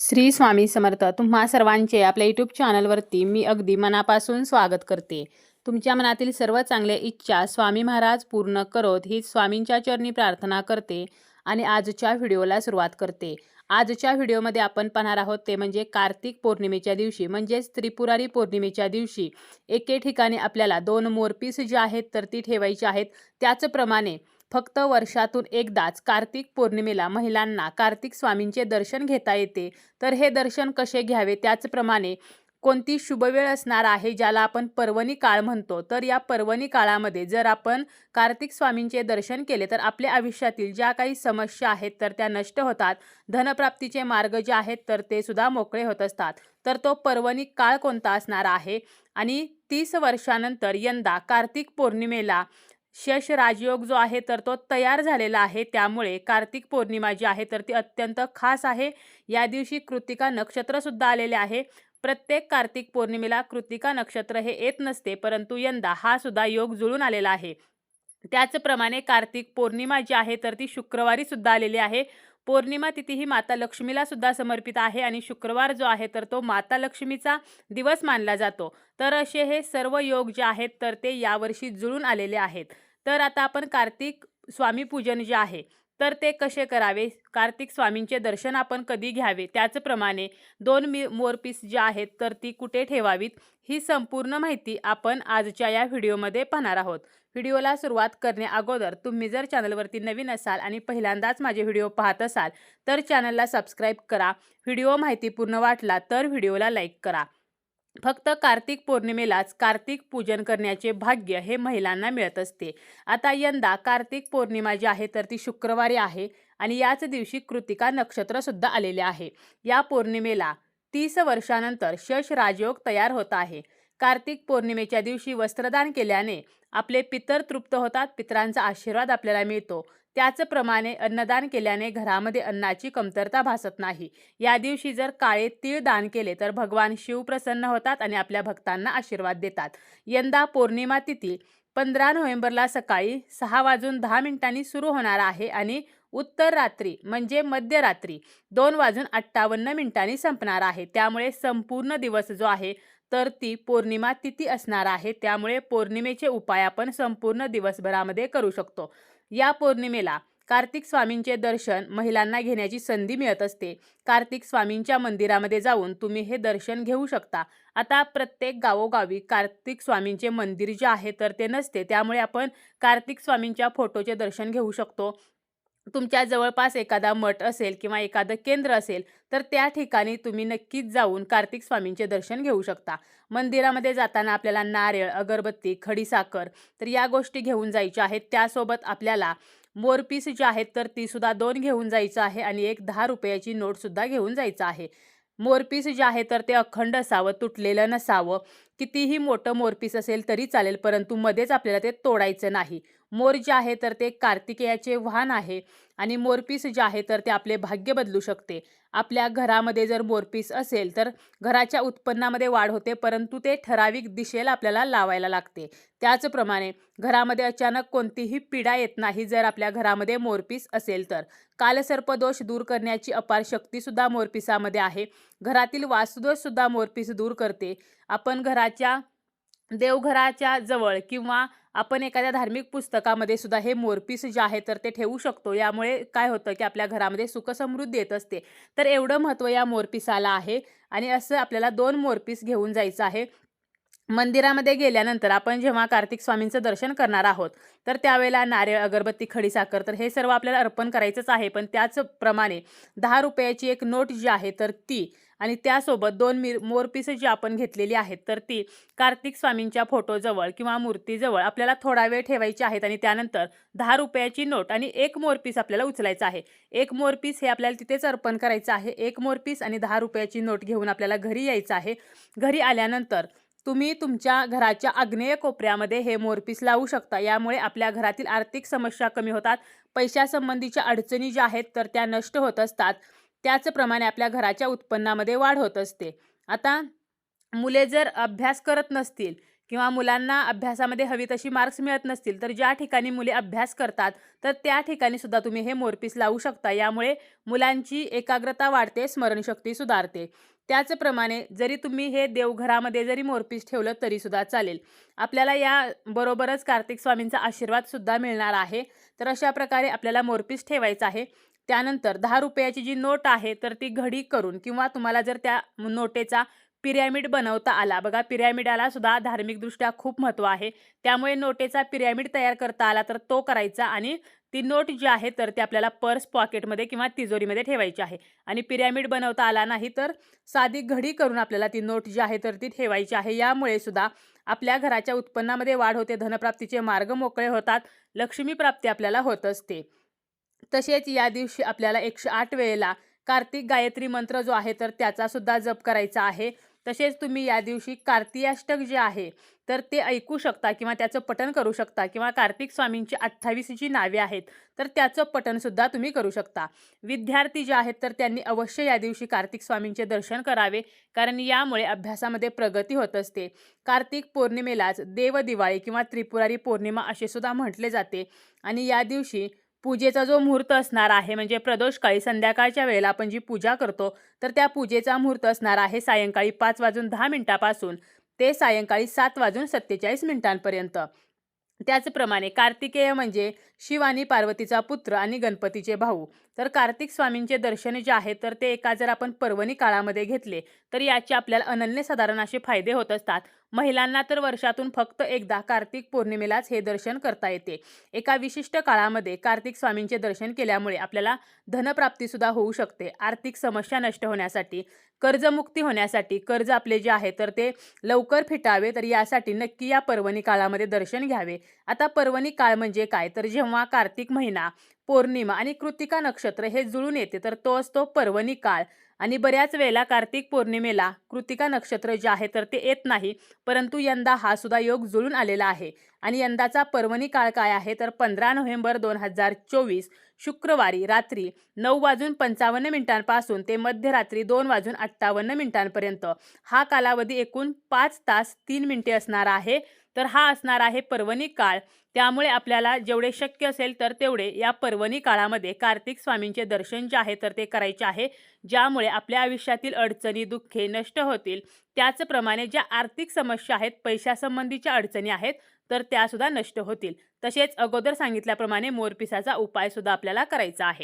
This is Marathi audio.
श्री स्वामी समर्थ. तुम्हा सर्वांचे आपल्या यूट्यूब चॅनलवरती मी अगदी मनापासून स्वागत करते. तुमच्या मनातील सर्व चांगल्या इच्छा स्वामी महाराज पूर्ण करोत ही स्वामींच्या चरणी प्रार्थना करते आणि आजच्या व्हिडिओला सुरुवात करते. आजच्या व्हिडिओमध्ये आपण पाहणार आहोत ते म्हणजे कार्तिक पौर्णिमेच्या दिवशी म्हणजेच त्रिपुरारी पौर्णिमेच्या दिवशी एके ठिकाणी आपल्याला दोन मोरपीस जे आहेत तर ती ठेवायची आहेत. त्याचप्रमाणे फक्त वर्षातून एकदाच कार्तिक पौर्णिमेला महिलांना कार्तिक स्वामींचे दर्शन घेता येते. तर हे दर्शन कसे घ्यावे? त्याचप्रमाणे कोणती शुभवेळ असणार आहे ज्याला आपण पर्वणी काळ म्हणतो? तर या पर्वणी काळामध्ये जर आपण कार्तिक स्वामींचे दर्शन केले तर आपल्या आयुष्यातील ज्या काही समस्या आहेत तर त्या नष्ट होतात. धनप्राप्तीचे मार्ग जे आहेत तर ते सुद्धा मोकळे होत असतात. तर तो पर्वणी काळ कोणता असणार आहे? आणि तीस वर्षानंतर यंदा कार्तिक पौर्णिमेला शश राजयोग जो आहे तर तो तयार झालेला आहे. त्यामुळे कार्तिक पौर्णिमा जी आहे तर ती अत्यंत खास आहे. या दिवशी कृतिका नक्षत्रसुद्धा आलेले आहे. प्रत्येक कार्तिक पौर्णिमेला कृतिका नक्षत्र हे येत नसते परंतु यंदा हा सुद्धा योग जुळून आलेला आहे. त्याचप्रमाणे कार्तिक पौर्णिमा जी आहे तर ती शुक्रवारी सुद्धा आलेली आहे. पौर्णिमा तिथी ही माता लक्ष्मीला सुद्धा समर्पित आहे आणि शुक्रवार जो आहे तर तो माता लक्ष्मीचा दिवस मानला जातो. तर असे हे सर्व योग जे आहेत तर ते यावर्षी जुळून आलेले आहेत. तर आता आपण कार्तिक स्वामी पूजन जे आहे तर ते कसे करावे? कार्तिक स्वामींचे दर्शन आपण कधी घ्यावे? त्याचप्रमाणे दोन मी मोरपीस जे आहेत तर ती कुठे ठेवावीत? ही संपूर्ण माहिती आपण आजच्या या व्हिडिओमध्ये पाहणार आहोत. व्हिडिओला सुरुवात करण्याअगोदर तुम्ही जर चॅनलवरती नवीन असाल आणि पहिल्यांदाच माझे व्हिडिओ पाहत असाल तर चॅनलला सबस्क्राईब करा. व्हिडिओ माहितीपूर्ण वाटला तर व्हिडिओला लाईक करा. फक्त कार्तिक पौर्णिमेलाच कार्तिक पूजन करण्याचे भाग्य हे महिलांना मिळत असते. आता यंदा कार्तिक पौर्णिमा जी आहे तर ती शुक्रवारी आहे आणि याच दिवशी कृतिका नक्षत्रसुद्धा आलेले आहे. या पौर्णिमेला तीस वर्षानंतर शश राजयोग तयार होत आहे. कार्तिक पौर्णिमेच्या दिवशी वस्त्रदान केल्याने आपले पितर तृप्त होतात पितरांचा आशीर्वाद आपल्याला मिळतो. त्याचप्रमाणे अन्नदान केल्याने घरामध्ये अन्नाची कमतरता भासत नाही. या दिवशी जर काळे तीळ दान केले तर भगवान शिव प्रसन्न होतात आणि आपल्या भक्तांना आशीर्वाद देतात. यंदा पौर्णिमा तिथी पंधरा नोव्हेंबरला सकाळी सहा वाजून दहा मिनिटांनी सुरू होणार आहे आणि उत्तर रात्री म्हणजे मध्यरात्री दोन वाजून अठ्ठावन्न मिनिटांनी संपणार आहे. त्यामुळे संपूर्ण दिवस जो आहे तर ती पौर्णिमा तिथी असणार आहे. त्यामुळे पौर्णिमेचे उपाय आपण संपूर्ण दिवसभरामध्ये करू शकतो. या पौर्णिमेला कार्तिक स्वामींचे दर्शन महिलांना घेण्याची संधी मिळत असते. कार्तिक स्वामींच्या मंदिरामध्ये जाऊन तुम्ही हे दर्शन घेऊ शकता. आता प्रत्येक गावोगावी कार्तिक स्वामींचे मंदिर जे आहे तर ते नसते. त्यामुळे आपण कार्तिक स्वामींच्या फोटोचे दर्शन घेऊ शकतो. तुमच्या जवळपास एखादा मठ असेल किंवा एखादं केंद्र असेल तर त्या ठिकाणी तुम्ही नक्कीच जाऊन कार्तिक स्वामींचे दर्शन घेऊ शकता. मंदिरामध्ये जाताना आपल्याला नारळ अगरबत्ती खडीसाखर तर या गोष्टी घेऊन जायच्या आहेत. त्यासोबत आपल्याला मोरपीस जे आहेत तर तीसुद्धा दोन घेऊन जायचं आहे आणि एक दहा रुपयाची नोटसुद्धा घेऊन जायचं आहे. मोरपीस जे आहे तर ते अखंड असावं तुटलेलं नसावं. कितीही मोठं मोरपीस असेल तरी चालेल परंतु मध्येच आपल्याला ते तोडायचं नाही. मोर जे आहे तर ते कार्तिकेयाचे वाहन आहे आणि मोरपीस जे आहे तर ते आपले भाग्य बदलू शकते. आपल्या घरामध्ये जर मोरपीस असेल तर घराच्या उत्पन्नामध्ये वाढ होते परंतु ते ठराविक दिशेला आपल्याला लावायला लागते. त्याचप्रमाणे घरामध्ये अचानक कोणतीही पीडा येत नाही जर आपल्या घरामध्ये मोरपीस असेल तर. कालसर्पदोष दूर करण्याची अपार शक्तीसुद्धा मोरपिसामध्ये आहे. घरातील वास्तुदोषसुद्धा मोरपीस दूर करते. आपण घराच्या देवघराच्या जवळ किंवा आपण एखाद्या धार्मिक पुस्तकामध्ये सुद्धा हे मोरपीस जे आहे तर ते ठेवू शकतो. यामुळे काय होतं की आपल्या घरामध्ये सुखसमृद्धी येत असते. तर एवढं महत्त्व या मोरपीसाला आहे आणि असं आपल्याला दोन मोरपीस घेऊन जायचं आहे. मंदिरामध्ये गेल्यानंतर आपण जेव्हा कार्तिक स्वामींचं दर्शन करणार आहोत तर त्यावेळेला नारळ अगरबत्ती खडीसाखर तर हे सर्व आपल्याला अर्पण करायचंच आहे. पण त्याचप्रमाणे दहा रुपयाची एक नोट जी आहे तर ती आणि त्यासोबत दोन मिर मोरपीस जी आपण घेतलेली आहेत तर ती कार्तिक स्वामींच्या फोटोजवळ किंवा मूर्तीजवळ आपल्याला थोडा वेळ ठेवायची आहेत आणि त्यानंतर दहा रुपयाची नोट आणि एक मोरपीस आपल्याला उचलायचं आहे. एक मोरपीस हे आपल्याला तिथेच अर्पण करायचं आहे. एक मोरपीस आणि दहा रुपयाची नोट घेऊन आपल्याला घरी यायचं आहे. घरी आल्यानंतर तुम्ही तुमच्या घराच्या आग्नेय कोपऱ्यामध्ये हे मोरपीस लावू शकता. यामुळे आपल्या घरातील आर्थिक समस्या कमी होतात. पैशासंबंधीच्या अडचणी ज्या आहेत तर त्या नष्ट होत असतात. त्याचप्रमाणे आपल्या घराच्या उत्पन्नामध्ये वाढ होत असते. आता मुले जर अभ्यास करत नसतील किंवा मुलांना अभ्यासामध्ये हवी तशी मार्क्स मिळत नसतील तर ज्या ठिकाणी मुले अभ्यास करतात तर त्या ठिकाणी सुद्धा तुम्ही हे मोरपीस लावू शकता. यामुळे मुलांची एकाग्रता वाढते स्मरणशक्ती सुधारते. त्याचप्रमाणे जरी तुम्ही हे देवघरामध्ये जरी मोरपीस ठेवलं तरीसुद्धा चालेल. आपल्याला या बरोबरच कार्तिक स्वामींचा आशीर्वाद सुद्धा मिळणार आहे. तर अशा प्रकारे आपल्याला मोरपीस ठेवायचं आहे. त्यानंतर दहा रुपयाची जी नोट आहे तर ती घडी करून किंवा तुम्हाला जर त्या नोटेचा पिरॅमिड बनवता आला बघा पिरॅमिडाला सुद्धा धार्मिकदृष्ट्या खूप महत्त्व आहे. त्यामुळे नोटेचा पिरॅमिड तयार करता आला तर तो करायचा आणि ती नोट जी आहे तर ती आपल्याला पर्स पॉकेटमध्ये किंवा तिजोरीमध्ये ठेवायची आहे. आणि पिरॅमिड बनवता आला नाही तर साधी घडी करून आपल्याला ती नोट जी आहे तर ती ठेवायची आहे. यामुळे सुद्धा आपल्या घराच्या उत्पन्नामध्ये वाढ होते धनप्राप्तीचे मार्ग मोकळे होतात लक्ष्मीप्राप्ती आपल्याला होत असते. तसेच या दिवशी आपल्याला एकशे आठ वेळेला कार्तिक गायत्री मंत्र जो आहे तर त्याचा सुद्धा जप करायचा आहे. तसेच तुम्ही या दिवशी कार्तियाष्टक जे आहे तर ते ऐकू शकता किंवा त्याचं पठण करू शकता किंवा कार्तिक स्वामींची अठ्ठावीस जी नावे आहेत तर त्याचं पठणसुद्धा तुम्ही करू शकता. विद्यार्थी जे आहेत तर त्यांनी अवश्य या दिवशी कार्तिक स्वामींचे दर्शन करावे कारण यामुळे अभ्यासामध्ये प्रगती होत असते. कार्तिक पौर्णिमेलाच देव दिवाळी किंवा त्रिपुरारी पौर्णिमा असे सुद्धा म्हटले जाते. आणि या दिवशी पूजेचा जो मुहूर्त असणार आहे म्हणजे प्रदोषकाळी संध्याकाळच्या वेळेला आपण जी पूजा करतो तर त्या पूजेचा मुहूर्त असणार आहे सायंकाळी पाच वाजून दहा मिनिटापासून ते सायंकाळी सात वाजून सत्तेचाळीस मिनिटांपर्यंत. त्याचप्रमाणे कार्तिकेय म्हणजे शिव आणि पार्वतीचा पुत्र आणि गणपतीचे भाऊ. तर कार्तिक स्वामींचे दर्शन जे आहे तर ते एका जर आपण पर्वणी काळामध्ये घेतले तर याचे आपल्याला अनन्यसाधारण असे फायदे होत असतात. महिलांना तर वर्षातून फक्त एकदा कार्तिक पौर्णिमेलाच हे दर्शन करता येते. एका विशिष्ट काळामध्ये कार्तिक स्वामींचे दर्शन केल्यामुळे आपल्याला धनप्राप्तीसुद्धा होऊ शकते. आर्थिक समस्या नष्ट होण्यासाठी कर्जमुक्ती होण्यासाठी कर्ज आपले जे आहे तर ते लवकर फिटावे तर यासाठी नक्की या पर्वणी काळामध्ये दर्शन घ्यावे. आता पर्वणी काळ म्हणजे काय? तर जेव्हा कार्तिक महिना पौर्णिमा आणि कृतिका नक्षत्र हे जुळून येते तर तो असतो पर्वणी काळ. आणि बऱ्याच वेळेला कार्तिक पौर्णिमेला कृतिका नक्षत्र जे आहे तर ते येत नाही परंतु यंदा हा सुद्धा योग जुळून आलेला आहे. आणि यंदाचा पर्वणी काळ काय आहे तर पंधरा नोव्हेंबर दोन हजार चोवीस शुक्रवारी रात्री नऊ वाजून पंचावन्न मिनिटांपासून ते मध्यरात्री दोन वाजून अठ्ठावन्न मिनिटांपर्यंत हा कालावधी एकूण पाच तास तीन मिनिटे असणार आहे. तर हा असणार आहे पर्वणी काळ. त्यामुळे आपल्याला जेवढे शक्य असेल तर तेवढे या पर्वणी काळामध्ये कार्तिक स्वामींचे दर्शन जे आहे तर ते करायचे आहे. ज्यामुळे आपल्या आयुष्यातील अडचणी दुःखे नष्ट होतील. त्याचप्रमाणे ज्या आर्थिक समस्या आहेत पैशासंबंधीच्या अडचणी आहेत तर त्यासुद्धा नष्ट होतील. तसेच अगोदर सांगितल्याप्रमाणे मोरपिसाचा उपायसुद्धा आपल्याला करायचा आहे.